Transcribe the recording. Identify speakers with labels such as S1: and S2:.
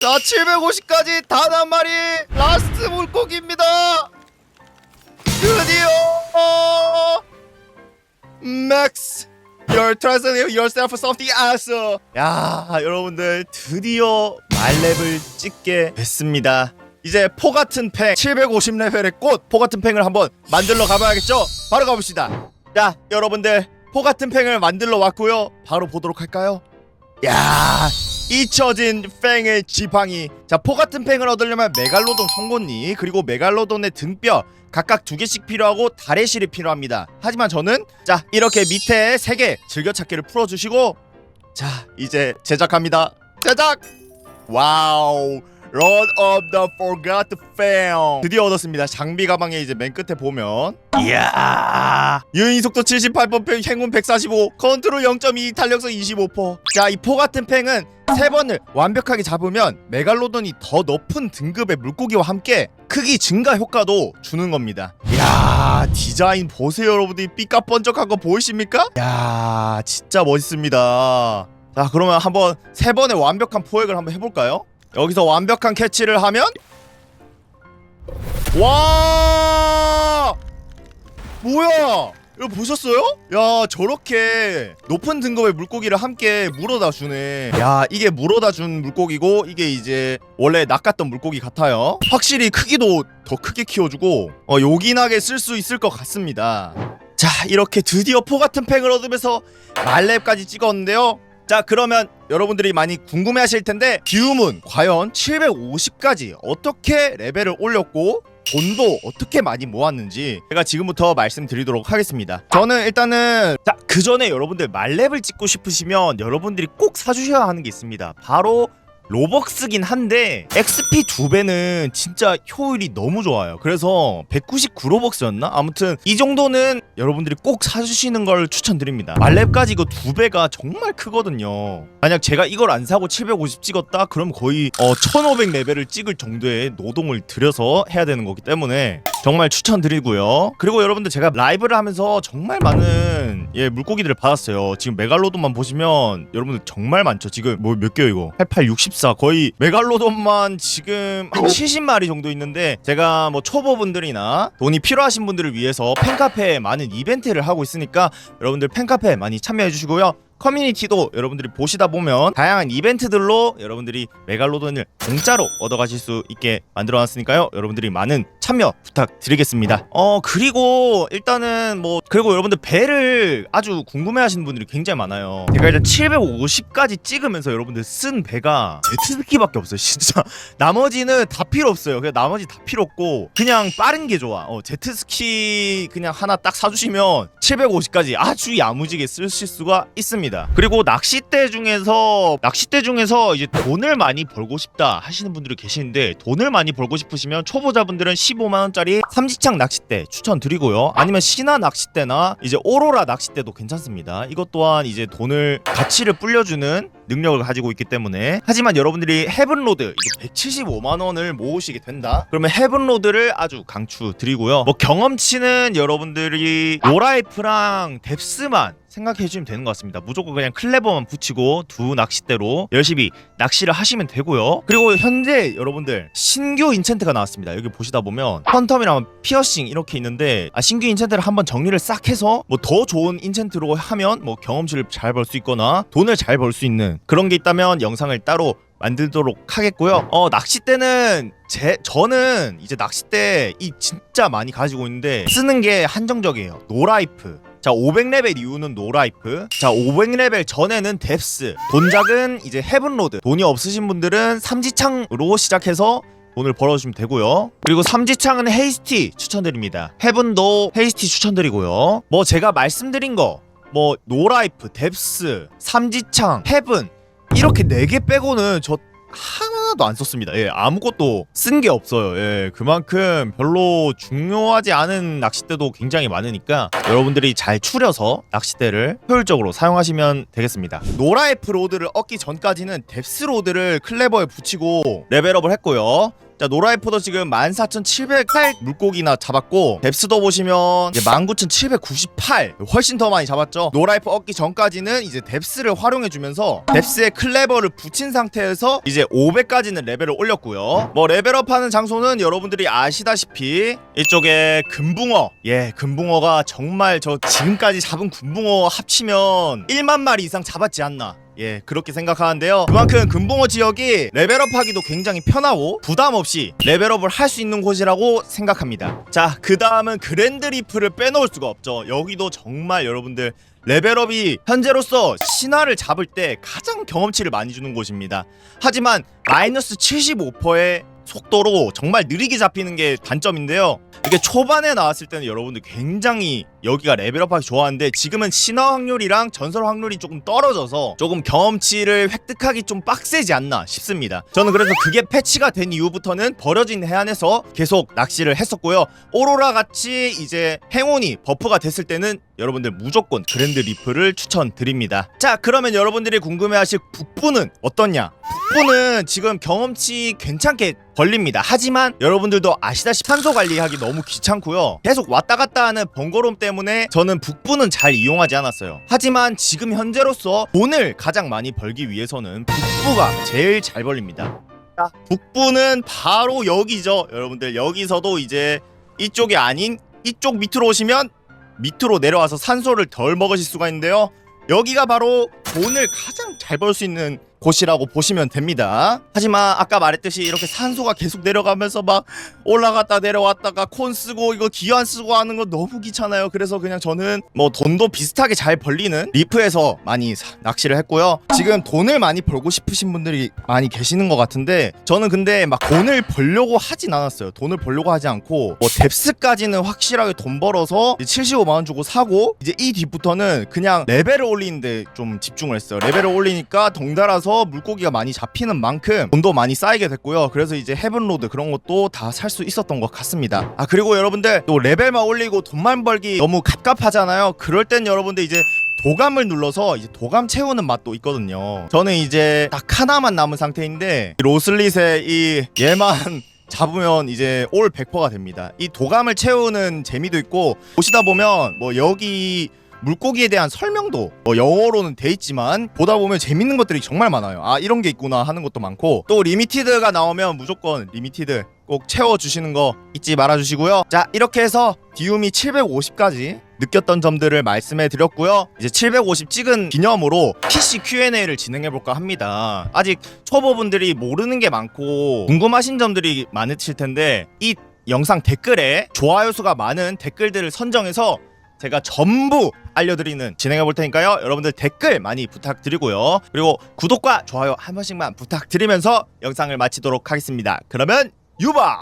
S1: 자 750까지 단 한 마리 라스트 물고기입니다. 드디어 어, 맥스 You're trusting yourself something else. 야 여러분들 드디어 말렙을 찍게 됐습니다. 이제 포 같은 팽 750레벨의 꽃포 같은 팽을 한번 만들러 가봐야겠죠? 바로 가봅시다. 자 여러분들 포 같은 팽을 만들러 왔고요. 바로 보도록 할까요? 야 잊혀진 팽의 지팡이. 자포 같은 팽을 얻으려면 메갈로돈 송곳니 그리고 메갈로돈의 등뼈 각각 두 개씩 필요하고 달의 실이 필요합니다. 하지만 저는 자 이렇게 밑에 세 개 즐겨찾기를 풀어주시고 자 이제 제작합니다. 제작! 와우 Road of the Forgotten Fang 드디어 얻었습니다. 장비 가방에 이제 맨 끝에 보면. 이야. 유인 속도 78%, 행운 145, 컨트롤 0.2, 탄력성 25%자이 포 같은 팽은 세 번을 완벽하게 잡으면 메갈로돈이 더 높은 등급의 물고기와 함께 크기 증가 효과도 주는 겁니다. 이야. 디자인 보세요 여러분들. 삐까번쩍한 거 보이십니까? 야. 진짜 멋있습니다. 자 그러면 한번 세 번의 완벽한 포획을 한번 해볼까요? 여기서 완벽한 캐치를 하면 와! 뭐야? 이거 보셨어요? 야 저렇게 높은 등급의 물고기를 함께 물어다 주네. 야 이게 물어다 준 물고기고 이게 이제 원래 낚았던 물고기 같아요. 확실히 크기도 더 크게 키워주고 어, 요긴하게 쓸 수 있을 것 같습니다. 자 이렇게 드디어 포 같은 팽을 얻으면서 말렙까지 찍었는데요 자 그러면 여러분들이 많이 궁금해하실 텐데 기우문 과연 750까지 어떻게 레벨을 올렸고 돈도 어떻게 많이 모았는지 제가 지금부터 말씀드리도록 하겠습니다. 저는 일단은 자 그 전에 여러분들 말렙을 찍고 싶으시면 여러분들이 꼭 사주셔야 하는 게 있습니다. 바로 로벅스긴 한데 XP 두 배는 진짜 효율이 너무 좋아요. 그래서 199로벅스였나? 아무튼 이 정도는 여러분들이 꼭 사주시는 걸 추천드립니다. 말렙까지 이거 두 배가 정말 크거든요. 만약 제가 이걸 안 사고 750 찍었다? 그럼 거의 어, 1500 레벨을 찍을 정도의 노동을 들여서 해야 되는 거기 때문에 정말 추천드리고요. 그리고 여러분들 제가 라이브를 하면서 정말 많은 예 물고기들을 받았어요. 지금 메갈로돈만 보시면 여러분들 정말 많죠. 지금 뭐 몇 개요 이거? 88, 64 거의 메갈로돈만 지금 한 70마리 정도 있는데 제가 뭐 초보분들이나 돈이 필요하신 분들을 위해서 팬카페에 많은 이벤트를 하고 있으니까 여러분들 팬카페 많이 참여해 주시고요. 커뮤니티도 여러분들이 보시다 보면 다양한 이벤트들로 여러분들이 메갈로돈을 공짜로 얻어가실 수 있게 만들어놨으니까요. 여러분들이 많은 참여 부탁드리겠습니다. 어 그리고 일단은 뭐 그리고 여러분들 배를 아주 궁금해하시는 분들이 굉장히 많아요. 제가 일단 750까지 찍으면서 여러분들 쓴 배가 제트스키밖에 없어요. 진짜 나머지는 다 필요 없어요. 그냥 나머지 다 필요 없고 그냥 빠른 게 좋아. 어 제트스키 그냥 하나 딱 사주시면 750까지 아주 야무지게 쓰실 수가 있습니다. 그리고 낚싯대 중에서 낚싯대 중에서 이제 돈을 많이 벌고 싶다 하시는 분들이 계시는데 돈을 많이 벌고 싶으시면 초보자분들은 15만 원짜리 삼지창 낚싯대 추천드리고요. 아니면 신화 낚싯대나 이제 오로라 낚싯대도 괜찮습니다. 이것 또한 이제 돈을 가치를 불려주는 능력을 가지고 있기 때문에 하지만 여러분들이 헤븐로드 이제 175만 원을 모으시게 된다. 그러면 헤븐로드를 아주 강추 드리고요. 뭐 경험치는 여러분들이 로라이프랑 뎁스만 생각해 주시면 되는 것 같습니다. 무조건 그냥 클레버만 붙이고 두 낚싯대로 열심히 낚시를 하시면 되고요. 그리고 현재 여러분들 신규 인챈트가 나왔습니다. 여기 보시다 보면 펀텀이랑 피어싱 이렇게 있는데 아, 신규 인챈트를 한번 정리를 싹 해서 뭐 더 좋은 인챈트로 하면 뭐 경험치를 잘 벌 수 있거나 돈을 잘 벌 수 있는 그런 게 있다면 영상을 따로 만들도록 하겠고요. 어 낚싯대는 제 저는 이제 낚싯대 이 진짜 많이 가지고 있는데 쓰는 게 한정적이에요. 노라이프. 자 500레벨 이후는 노라이프 자 500레벨 전에는 뎁스 돈작은 이제 헤븐로드 돈이 없으신 분들은 삼지창으로 시작해서 돈을 벌어주시면 되고요. 그리고 삼지창은 헤이스티 추천드립니다. 헤븐도 헤이스티 추천드리고요. 뭐 제가 말씀드린 거, 뭐 노라이프, 뎁스, 삼지창, 헤븐 이렇게 네 개 빼고는 저 하나도 안 썼습니다. 예, 아무것도 쓴 게 없어요. 예, 그만큼 별로 중요하지 않은 낚싯대도 굉장히 많으니까 여러분들이 잘 추려서 낚싯대를 효율적으로 사용하시면 되겠습니다. 노라이프 로드를 얻기 전까지는 뎁스 로드를 클레버에 붙이고 레벨업을 했고요. 자 노라이포도 지금 14,708 물고기나 잡았고 뎁스도 보시면 이제 19,798 훨씬 더 많이 잡았죠? 노라이프 얻기 전까지는 이제 뎁스를 활용해주면서 뎁스에 클레버를 붙인 상태에서 이제 500까지는 레벨을 올렸고요. 뭐 레벨업하는 장소는 여러분들이 아시다시피 이쪽에 금붕어. 예 금붕어가 정말 저 지금까지 잡은 금붕어 합치면 1만 마리 이상 잡았지 않나 예, 그렇게 생각하는데요. 그만큼 금붕어 지역이 레벨업하기도 굉장히 편하고 부담 없이 레벨업을 할 수 있는 곳이라고 생각합니다. 자, 그 다음은 그랜드 리프를 빼놓을 수가 없죠. 여기도 정말 여러분들 레벨업이 현재로서 신화를 잡을 때 가장 경험치를 많이 주는 곳입니다. 하지만 마이너스 75%의 속도로 정말 느리게 잡히는 게 단점인데요. 이게 초반에 나왔을 때는 여러분들 굉장히 여기가 레벨업하기 좋았는데 지금은 신화 확률이랑 전설 확률이 조금 떨어져서 조금 경험치를 획득하기 좀 빡세지 않나 싶습니다. 저는 그래서 그게 패치가 된 이후부터는 버려진 해안에서 계속 낚시를 했었고요. 오로라 같이 이제 행운이 버프가 됐을 때는 여러분들 무조건 그랜드 리프를 추천드립니다. 자, 그러면 여러분들이 궁금해하실 북부는 어떻냐? 북부는 지금 경험치 괜찮게 걸립니다. 하지만 여러분들도 아시다시피 산소 관리하기 너무 귀찮고요. 계속 왔다 갔다 하는 번거로움 때문에 저는 북부는 잘 이용하지 않았어요. 하지만 지금 현재로서 돈을 가장 많이 벌기 위해서는 북부가 제일 잘 벌립니다. 자, 북부는 바로 여기죠. 여러분들 여기서도 이제 이쪽이 아닌 이쪽 밑으로 오시면 밑으로 내려와서 산소를 덜 먹으실 수가 있는데요. 여기가 바로 돈을 가장 잘 벌 수 있는 곳이라고 보시면 됩니다. 하지만 아까 말했듯이 이렇게 산소가 계속 내려가면서 막 올라갔다 내려왔다가 콘 쓰고 이거 기환 쓰고 하는 거 너무 귀찮아요. 그래서 그냥 저는 뭐 돈도 비슷하게 잘 벌리는 리프에서 많이 사- 낚시를 했고요. 지금 돈을 많이 벌고 싶으신 분들이 많이 계시는 것 같은데 저는 근데 막 돈을 벌려고 하진 않았어요. 돈을 벌려고 하지 않고 뭐 뎁스까지는 확실하게 돈 벌어서 75만 원 주고 사고 이제 이 뒤부터는 그냥 레벨을 올리는데 좀 집중을 했어요. 레벨을 올리니 까 덩달아서 물고기가 많이 잡히는 만큼 돈도 많이 쌓이게 됐고요. 그래서 이제 헤븐로드 그런 것도 다 살 수 있었던 것 같습니다. 아 그리고 여러분들 또 레벨만 올리고 돈만 벌기 너무 갑갑하잖아요. 그럴 땐 여러분들 이제 도감을 눌러서 이제 도감 채우는 맛도 있거든요. 저는 이제 딱 하나만 남은 상태인데 로슬릿의 이 얘만 잡으면 이제 올 100%가 됩니다. 이 도감을 채우는 재미도 있고 보시다 보면 뭐 여기 물고기에 대한 설명도 뭐 영어로는 돼 있지만 보다 보면 재밌는 것들이 정말 많아요. 아 이런 게 있구나 하는 것도 많고 또 리미티드가 나오면 무조건 리미티드 꼭 채워 주시는 거 잊지 말아 주시고요. 자 이렇게 해서 디움이 750까지 느꼈던 점들을 말씀해 드렸고요. 이제 750 찍은 기념으로 PC Q&A를 진행해 볼까 합니다. 아직 초보분들이 모르는 게 많고 궁금하신 점들이 많으실 텐데 이 영상 댓글에 좋아요 수가 많은 댓글들을 선정해서 제가 전부 알려드리는 진행해 볼 테니까요. 여러분들 댓글 많이 부탁드리고요. 그리고 구독과 좋아요 한 번씩만 부탁드리면서 영상을 마치도록 하겠습니다. 그러면 유바!